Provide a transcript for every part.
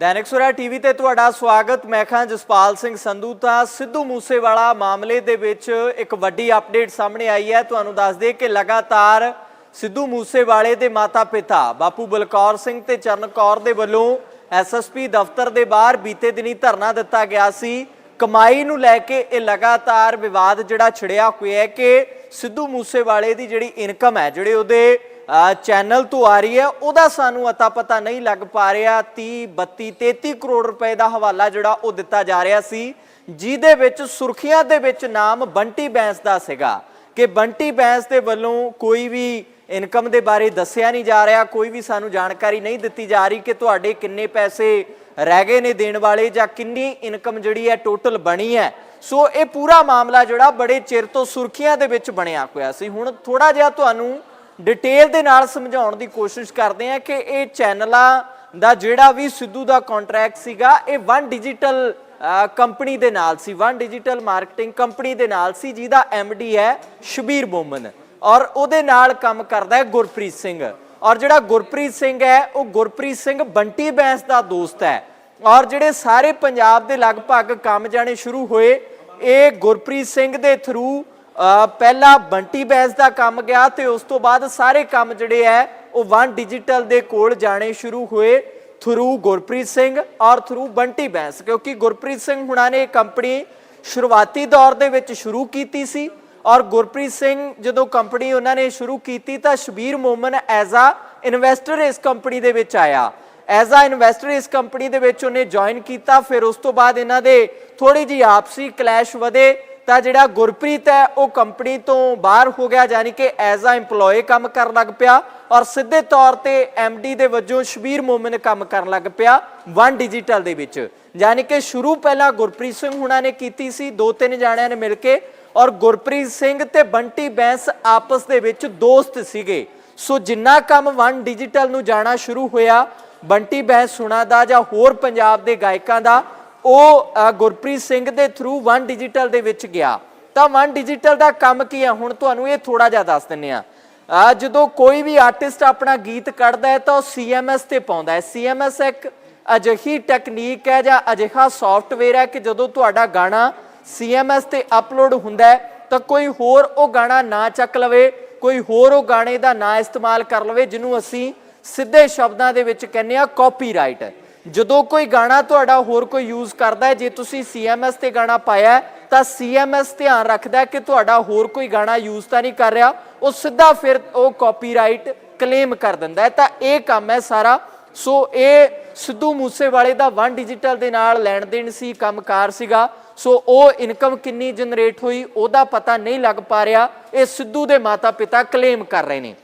ਦੈਨਿਕ ਸੁਰਾ TV ਤੇ ਤੁਹਾਡਾ ਸਵਾਗਤ। ਮੈਂ ਖਾਂ ਜਸਪਾਲ ਸਿੰਘ ਸੰਧੂ ਤਾਂ ਸਿੱਧੂ ਮੂਸੇਵਾਲਾ ਮਾਮਲੇ ਦੇ ਵਿੱਚ ਇੱਕ ਵੱਡੀ ਅਪਡੇਟ ਸਾਹਮਣੇ ਆਈ ਹੈ। ਤੁਹਾਨੂੰ ਦੱਸ ਦਈਏ ਕਿ ਲਗਾਤਾਰ ਸਿੱਧੂ ਮੂਸੇਵਾਲੇ ਦੇ ਮਾਤਾ-ਪਿਤਾ ਬਾਪੂ ਬਲਕੌਰ ਸਿੰਘ ਤੇ ਚਰਨ ਕੌਰ ਦੇ ਵੱਲੋਂ ਐਸਐਸਪੀ ਦਫ਼ਤਰ ਦੇ ਬਾਹਰ ਬੀਤੇ ਦਿਨੀ ਧਰਨਾ ਦਿੱਤਾ ਗਿਆ ਸੀ। ਕਮਾਈ ਨੂੰ ਲੈ ਕੇ ਇਹ ਲਗਾਤਾਰ ਵਿਵਾਦ ਜਿਹੜਾ ਛਿੜਿਆ ਹੋਇਆ ਹੈ ਕਿ ਸਿੱਧੂ ਮੂਸੇਵਾਲੇ ਦੀ ਜਿਹੜੀ ਇਨਕਮ ਹੈ, ਜਿਹੜੇ ਉਹਦੇ ਚੈਨਲ ਤੋਂ ਆ ਰਹੀ ਹੈ। ਉਹਦਾ ਸਾਨੂੰ ਅਤਾ ਪਤਾ ਨਹੀਂ ਲੱਗ ਪਾ ਰਿਹਾ। 30 32 33 ਕਰੋੜ ਰੁਪਏ ਦਾ ਹਵਾਲਾ ਜਿਹੜਾ ਉਹ ਦਿੱਤਾ ਜਾ ਰਿਹਾ ਸੀ, ਜਿਹਦੇ ਵਿੱਚ ਸੁਰਖੀਆਂ ਦੇ ਵਿੱਚ ਨਾਮ ਬੰਟੀ ਬੈਂਸ ਦਾ ਸੀਗਾ। ਕਿ ਬੰਟੀ ਬੈਂਸ ਦੇ ਵੱਲੋਂ ਕੋਈ ਵੀ ਇਨਕਮ ਦੇ ਬਾਰੇ ਦੱਸਿਆ ਨਹੀਂ ਜਾ ਰਿਹਾ, ਕੋਈ ਵੀ ਸਾਨੂੰ ਜਾਣਕਾਰੀ ਨਹੀਂ ਦਿੱਤੀ ਜਾ ਰਹੀ ਕਿ ਤੁਹਾਡੇ ਕਿੰਨੇ ਪੈਸੇ ਰਹਿ ਗਏ ਨੇ ਦੇਣ ਵਾਲੇ ਜਾਂ ਕਿੰਨੀ ਇਨਕਮ ਜਿਹੜੀ ਹੈ ਟੋਟਲ ਬਣੀ ਹੈ। ਸੋ ਇਹ ਪੂਰਾ ਮਾਮਲਾ ਜਿਹੜਾ ਬੜੇ ਚਿਰ ਤੋਂ ਸੁਰਖੀਆਂ ਦੇ ਵਿੱਚ ਬਣਿਆ ਹੋਇਆ ਸੀ। ਹੁਣ ਥੋੜਾ ਜਿਹਾ ਤੁਹਾਨੂੰ ਡਿਟੇਲ ਦੇ ਨਾਲ ਸਮਝਾਉਣ ਦੀ ਕੋਸ਼ਿਸ਼ ਕਰਦੇ ਹਾਂ ਕਿ ਇਹ ਚੈਨਲਾਂ ਦਾ ਜਿਹੜਾ ਵੀ ਸਿੱਧੂ ਦਾ ਕੰਟਰੈਕਟ ਸੀਗਾ, ਇਹ ਵਨ ਡਿਜੀਟਲ ਕੰਪਨੀ ਦੇ ਨਾਲ ਸੀ। ਵਨ ਡਿਜੀਟਲ ਮਾਰਕੀਟਿੰਗ ਕੰਪਨੀ ਦੇ ਨਾਲ ਸੀ, ਜਿਹਦਾ ਡੀ ਹੈ ਸ਼ਬੀਰ ਬੋਮਨ। ਔਰ ਉਹਦੇ ਨਾਲ ਕੰਮ ਕਰਦਾ ਹੈ ਗੁਰਪ੍ਰੀਤ ਸਿੰਘ। ਔਰ ਜਿਹੜਾ ਗੁਰਪ੍ਰੀਤ ਸਿੰਘ ਹੈ, ਉਹ ਗੁਰਪ੍ਰੀਤ ਸਿੰਘ ਬੰਟੀ ਬੈਂਸ ਦਾ ਦੋਸਤ ਹੈ। ਔਰ ਜਿਹੜੇ ਸਾਰੇ ਪੰਜਾਬ ਦੇ ਲਗਭਗ ਕੰਮ ਜਾਣੇ ਸ਼ੁਰੂ ਹੋਏ, ਇਹ ਗੁਰਪ੍ਰੀਤ ਸਿੰਘ ਦੇ ਥਰੂ ਪਹਿਲਾ ਬੰਟੀ ਬੈਂਸ ਦਾ ਕੰਮ ਗਿਆ ਤੇ ਉਸ ਤੋਂ ਬਾਅਦ ਸਾਰੇ ਕੰਮ ਜਿਹੜੇ ਹੈ ਉਹ ਵਨ ਡਿਜੀਟਲ ਦੇ ਕੋਲ ਜਾਣੇ ਸ਼ੁਰੂ ਹੋਏ ਥਰੂ ਗੁਰਪ੍ਰੀਤ ਸਿੰਘ ਔਰ ਥਰੂ ਬੰਟੀ ਬੈਂਸ, ਕਿਉਂਕਿ ਗੁਰਪ੍ਰੀਤ ਸਿੰਘ ਹੁਣਾਂ ਨੇ ਇਹ ਕੰਪਨੀ ਸ਼ੁਰੂਆਤੀ ਦੌਰ ਦੇ ਵਿੱਚ ਸ਼ੁਰੂ ਕੀਤੀ ਸੀ ਔਰ ਗੁਰਪ੍ਰੀਤ ਸਿੰਘ ਜਦੋਂ ਕੰਪਨੀ ਉਹਨਾਂ ਨੇ ਸ਼ੁਰੂ ਕੀਤੀ ਤਾਂ Shabbir Momin as a investor ਇਸ ਕੰਪਨੀ ਦੇ ਵਿੱਚ ਆਇਆ। ਐਜ਼ ਆ ਇਨਵੈਸਟਰ ਇਸ ਕੰਪਨੀ ਦੇ ਵਿੱਚ ਉਹਨੇ ਜੁਆਇਨ ਕੀਤਾ, ਫਿਰ ਉਸ ਤੋਂ ਬਾਅਦ ਇਹਨਾਂ ਦੇ ਥੋੜੀ ਜੀ ਆਪਸੀ ਕਲੈਸ਼ ਵਧੇ ਤਾਂ ਜਿਹੜਾ ਗੁਰਪ੍ਰੀਤ ਹੈ, ਉਹ ਕੰਪਨੀ ਤੋਂ ਬਾਹਰ ਹੋ ਗਿਆ, ਯਾਨੀ ਕਿ ਐਜ਼ ਆ EMPLOYE ਕੰਮ ਕਰਨ ਲੱਗ ਪਿਆ ਔਰ ਸਿੱਧੇ ਤੌਰ ਤੇ MD ਦੇ ਵਜੋਂ ਸ਼ਬੀਰ ਮੋਮਨ ਕੰਮ ਕਰਨ ਲੱਗ ਪਿਆ ਵਨ ਡਿਜੀਟਲ ਦੇ ਵਿੱਚ। ਯਾਨੀ ਕਿ ਸ਼ੁਰੂ ਪਹਿਲਾਂ ਗੁਰਪ੍ਰੀਤ ਸਿੰਘ ਹੁਣਾਂ ਨੇ ਕੀਤੀ ਸੀ ਦੋ ਤਿੰਨ ਜਾਣਿਆਂ ਨੇ ਮਿਲ ਕੇ ਔਰ ਗੁਰਪ੍ਰੀਤ ਸਿੰਘ ਤੇ ਬੰਟੀ ਬੈਂਸ ਆਪਸ ਦੇ ਵਿੱਚ ਦੋਸਤ ਸੀਗੇ। ਸੋ ਜਿੰਨਾ ਕੰਮ ਵਨ ਡਿਜੀਟਲ ਨੂੰ ਜਾਣਾ ਸ਼ੁਰੂ ਹੋਇਆ, ਬੰਟੀ ਬੈਂਸ ਸੁਣਾ ਦਾ ਜਾਂ ਹੋਰ ਪੰਜਾਬ ਦੇ ਗਾਇਕਾਂ ਦਾ ਉਹ ਗੁਰਪ੍ਰੀਤ ਸਿੰਘ ਦੇ ਥਰੂ ਵਨ ਡਿਜੀਟਲ ਦੇ ਵਿੱਚ ਗਿਆ। ਤਾਂ ਵਨ ਡਿਜੀਟਲ ਦਾ ਕੰਮ ਕੀ ਹੈ ਹੁਣ ਤੁਹਾਨੂੰ ਇਹ ਥੋੜਾ ਜਿਹਾ ਦੱਸ ਦਿੰਨੇ ਆ ਆ ਜਦੋਂ ਕੋਈ ਵੀ ਆਰਟਿਸਟ ਆਪਣਾ ਗੀਤ ਕੱਢਦਾ ਹੈ, ਤਾਂ ਉਹ ਸੀਐਮਐਸ ਤੇ ਪਾਉਂਦਾ ਹੈ। ਸੀਐਮਐਸ ਇੱਕ ਅਜਿਹੀ ਟੈਕਨੀਕ ਹੈ ਜਾਂ ਅਜਿਹਾ ਸੌਫਟਵੇਅਰ ਹੈ ਕਿ ਜਦੋਂ ਤੁਹਾਡਾ ਗਾਣਾ ਸੀਐਮਐਸ ਤੇ ਅਪਲੋਡ ਹੁੰਦਾ ਹੈ, ਤਾਂ ਕੋਈ ਹੋਰ ਉਹ ਗਾਣਾ ਨਾ ਚੱਕ ਲਵੇ, ਕੋਈ ਹੋਰ ਉਹ ਗਾਣੇ ਦਾ ਨਾ ਇਸਤੇਮਾਲ ਕਰ ਲਵੇ, ਜਿਹਨੂੰ ਅਸੀਂ ਸਿੱਧੇ ਸ਼ਬਦਾਂ ਦੇ ਵਿੱਚ ਕਹਿੰਦੇ ਆ ਕਾਪੀਰਾਈਟ ਜਦੋਂ ਕੋਈ ਗਾਣਾ ਤੁਹਾਡਾ ਹੋਰ ਕੋਈ ਯੂਜ਼ ਕਰਦਾ ਹੈ ਜੇ ਤੁਸੀਂ ਸੀਐਮਐਸ ਤੇ ਗਾਣਾ ਪਾਇਆ ਹੈ, ਤਾਂ ਸੀਐਮਐਸ ਧਿਆਨ ਰੱਖਦਾ ਕਿ ਤੁਹਾਡਾ ਹੋਰ ਕੋਈ ਗਾਣਾ ਯੂਜ਼ ਤਾਂ ਨਹੀਂ ਕਰ ਰਿਹਾ। ਉਹ ਸਿੱਧਾ ਫਿਰ ਉਹ ਕਾਪੀਰਾਈਟ ਕਲੇਮ ਕਰ ਦਿੰਦਾ ਹੈ। ਤਾਂ ਇਹ ਕੰਮ ਹੈ ਸਾਰਾ। ਸੋ ਇਹ ਸਿੱਧੂ ਮੂਸੇਵਾਲੇ ਦਾ ਵਨ ਡਿਜੀਟਲ ਦੇ ਨਾਲ ਲੈਣ ਦੇਣ ਸੀ ਕੰਮਕਾਰ ਸੀਗਾ। ਸੋ ਉਹ ਇਨਕਮ ਕਿੰਨੀ ਜਨਰੇਟ ਹੋਈ ਉਹਦਾ ਪਤਾ ਨਹੀਂ ਲੱਗ ਪਾ ਰਿਹਾ। ਇਹ ਸਿੱਧੂ ਦੇ ਮਾਤਾ-ਪਿਤਾ ਕਲੇਮ ਕਰ ਰਹੇ ਨੇ।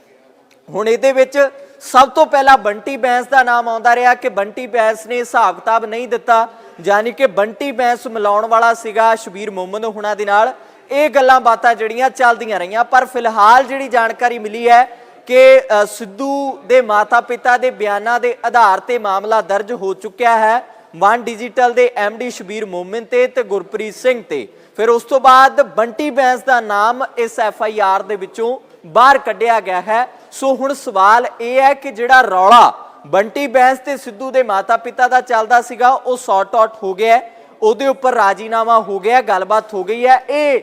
ਹੁਣ ਇਹਦੇ ਵਿੱਚ ਸਭ ਤੋਂ ਪਹਿਲਾਂ ਬੰਟੀ ਬੈਂਸ ਦਾ ਨਾਮ ਆਉਂਦਾ ਰਿਹਾ ਕਿ ਬੰਟੀ ਬੈਂਸ ਨੇ ਹਿਸਾਬ ਕਿਤਾਬ ਨਹੀਂ ਦਿੱਤਾ, ਯਾਨੀ ਕਿ ਬੰਟੀ ਬੈਂਸ ਮਿਲਾਉਣ ਵਾਲਾ ਸੀਗਾ ਸ਼ਬੀਰ ਮੁਹੰਮਦ ਹੁਣਾਂ ਦੇ ਨਾਲ। ਇਹ ਗੱਲਾਂ ਬਾਤਾਂ ਜਿਹੜੀਆਂ ਚੱਲਦੀਆਂ ਰਹੀਆਂ, ਪਰ ਫਿਲਹਾਲ ਜਿਹੜੀ ਜਾਣਕਾਰੀ ਮਿਲੀ ਹੈ ਕਿ ਸਿੱਧੂ ਦੇ ਮਾਤਾ-ਪਿਤਾ ਦੇ ਬਿਆਨਾਂ ਦੇ ਆਧਾਰ ਤੇ ਮਾਮਲਾ ਦਰਜ ਹੋ ਚੁੱਕਿਆ ਹੈ। ਵਨ ਡਿਜੀਟਲ ਦੇ ਡੀ ਸ਼ਬੀਰ ਮੋਮਿਨ ਤੇ ਤੇ ਗੁਰਪ੍ਰੀਤ ਸਿੰਘ ਤੇ। ਫਿਰ ਉਸ ਤੋਂ ਬਾਅਦ ਬੰਟੀ ਬੈਂਸ ਦਾ ਨਾਮ ਇਸ ਐਫ ਆਈ ਆਰ ਦੇ ਵਿੱਚੋਂ ਬਾਹਰ ਕੱਢਿਆ ਗਿਆ ਹੈ। ਸੋ ਹੁਣ ਸਵਾਲ ਇਹ ਹੈ ਕਿ ਜਿਹੜਾ ਰੌਲਾ ਬੰਟੀ ਬੈਂਸ ਤੇ ਸਿੱਧੂ ਦੇ ਮਾਤਾ-ਪਿਤਾ ਦਾ ਚੱਲਦਾ ਸੀਗਾ, ਉਹ ਸੌਟ ਆਊਟ ਹੋ ਗਿਆ ਉਹਦੇ ਉੱਪਰ ਰਾਜੀਨਾਮਾ ਹੋ ਗਿਆ, ਗੱਲਬਾਤ ਹੋ ਗਈ ਹੈ। ਇਹ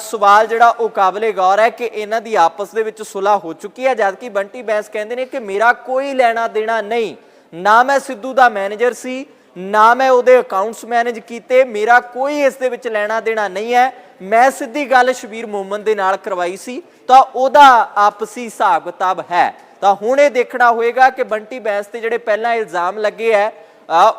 ਸਵਾਲ ਜਿਹੜਾ ਉਹ ਕਾਬਲੇ ਗੌਰ ਹੈ ਕਿ ਇਹਨਾਂ ਦੀ ਆਪਸ ਦੇ ਵਿੱਚ ਸੁਲ੍ਹਾ ਹੋ ਚੁੱਕੀ ਹੈ, ਜਦਕਿ ਬੰਟੀ ਬੈਂਸ ਕਹਿੰਦੇ ਨੇ ਕਿ ਮੇਰਾ ਕੋਈ ਲੈਣਾ ਦੇਣਾ ਨਹੀਂ। ਨਾ ਮੈਂ ਸਿੱਧੂ ਦਾ ਮੈਨੇਜਰ ਸੀ, ਨਾ ਮੈਂ ਉਹਦੇ ਅਕਾਊਂਟਸ ਮੈਨੇਜ ਕੀਤੇ, ਮੇਰਾ ਕੋਈ ਇਸ ਦੇ ਵਿੱਚ ਲੈਣਾ ਦੇਣਾ ਨਹੀਂ ਹੈ। ਮੈਂ ਸਿੱਧੀ ਗੱਲ ਸ਼ਬੀਰ ਮੋਮਨ ਦੇ ਨਾਲ ਕਰਵਾਈ ਸੀ, ਤਾਂ ਉਹਦਾ ਆਪਸੀ ਹਿਸਾਬ ਕਿਤਾਬ ਹੈ। ਤਾਂ ਹੁਣ ਇਹ ਦੇਖਣਾ ਹੋਏਗਾ ਕਿ ਬੰਟੀ ਬੈਂਸ ਤੇ ਜਿਹੜੇ ਪਹਿਲਾਂ ਇਲਜ਼ਾਮ ਲੱਗੇ ਹੈ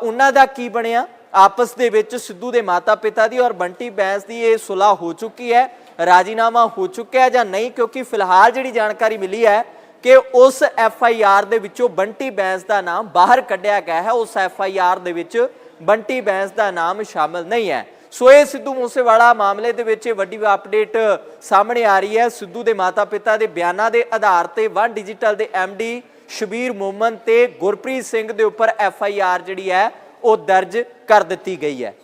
ਉਹਨਾਂ ਦਾ ਕੀ ਬਣਿਆ? ਆਪਸ ਦੇ ਵਿੱਚ ਸਿੱਧੂ ਦੇ ਮਾਤਾ-ਪਿਤਾ ਦੀ ਔਰ ਬੰਟੀ ਬੈਂਸ ਦੀ ਇਹ ਸੁਲਾਹ ਹੋ ਚੁੱਕੀ ਹੈ ਰਾਜੀਨਾਮਾ ਹੋ ਚੁੱਕਿਆ ਜਾਂ ਨਹੀਂ? ਕਿਉਂਕਿ ਫਿਲਹਾਲ ਜਿਹੜੀ ਜਾਣਕਾਰੀ ਮਿਲੀ ਹੈ ਕਿ ਉਸ ਐਫ ਆਈ ਆਰ ਦੇ ਵਿੱਚੋਂ ਬੰਟੀ ਬੈਂਸ ਦਾ ਨਾਮ ਬਾਹਰ ਕੱਢਿਆ ਗਿਆ ਹੈ। ਉਸ ਐਫ ਆਈ ਆਰ ਦੇ ਵਿੱਚ ਬੰਟੀ ਬੈਂਸ ਦਾ ਨਾਮ ਸ਼ਾਮਲ ਨਹੀਂ ਹੈ ਸੋ ਇਹ ਸਿੱਧੂ ਮੂਸੇਵਾਲਾ ਮਾਮਲੇ ਦੇ ਵਿੱਚ ਇਹ ਵੱਡੀ ਅਪਡੇਟ ਸਾਹਮਣੇ ਆ ਰਹੀ ਹੈ। ਸਿੱਧੂ ਦੇ ਮਾਤਾ-ਪਿਤਾ ਦੇ ਬਿਆਨਾਂ ਦੇ ਆਧਾਰ ਤੇ ਵਨ ਡਿਜੀਟਲ ਦੇ ਡੀ ਸ਼ਬੀਰ ਮੋਮਨ ਤੇ ਗੁਰਪ੍ਰੀਤ ਸਿੰਘ ਦੇ ਉੱਪਰ ਐਫ ਆਈ ਆਰ ਜਿਹੜੀ ਹੈ, ਉਹ ਦਰਜ ਕਰ ਦਿੱਤੀ ਗਈ ਹੈ।